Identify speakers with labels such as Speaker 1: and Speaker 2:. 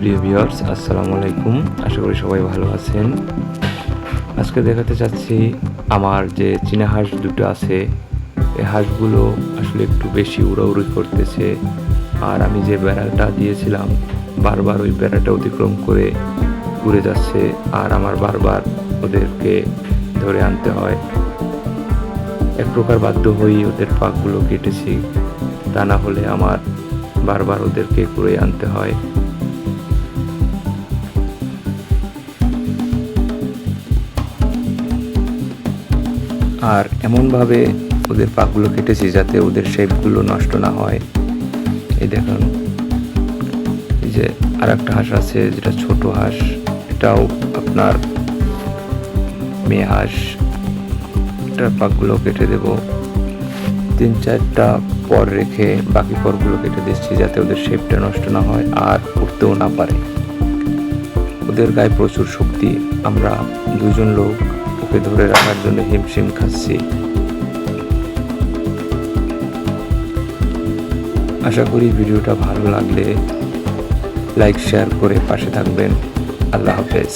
Speaker 1: প্রিয় ভিউয়ার্স, আসসালামু আলাইকুম। আশা করি সবাই ভালো আছেন। আজকে দেখাতে চাচ্ছি আমার যে চীনা হাঁস দুটো আছে। এই হাঁসগুলো আসলে একটু বেশি উড়াউড়ি করতেছে। আর আমি যে বেড়াটা দিয়েছিলাম, বারবার ওই বেড়াটা অতিক্রম করে উড়ে যাচ্ছে আর আমার বারবার ওদেরকে ধরে আনতে হয়। এক প্রকার বাধ্য হয়েই ওদের পাকগুলো কেটেছি। তা না হলে আমার বারবার ওদেরকে কুড়ে আনতে হয়। আর এমনভাবে ওদের পাকগুলো কেটেছি যাতে ওদের শেপগুলো নষ্ট না হয়। এই দেখুন, এই যে আর একটা হাঁস আছে, যেটা ছোট হাঁস, এটাও আপনার মেয়ে হাঁস। এটার পাকগুলো কেটে দেব। তিন চারটা পর রেখে বাকি পরগুলো কেটে দিচ্ছি যাতে ওদের শেপটা নষ্ট না হয় আর উঠতেও না পারে। ওদের গায়ে প্রচুর শক্তি। আমরা দুজন লোক ওকে ধরে রাখার জন্য হিমশিম খাচ্ছি। আশা করি ভিডিওটা ভালো লাগলে লাইক, শেয়ার করে পাশে থাকবেন। আল্লাহ হাফেজ।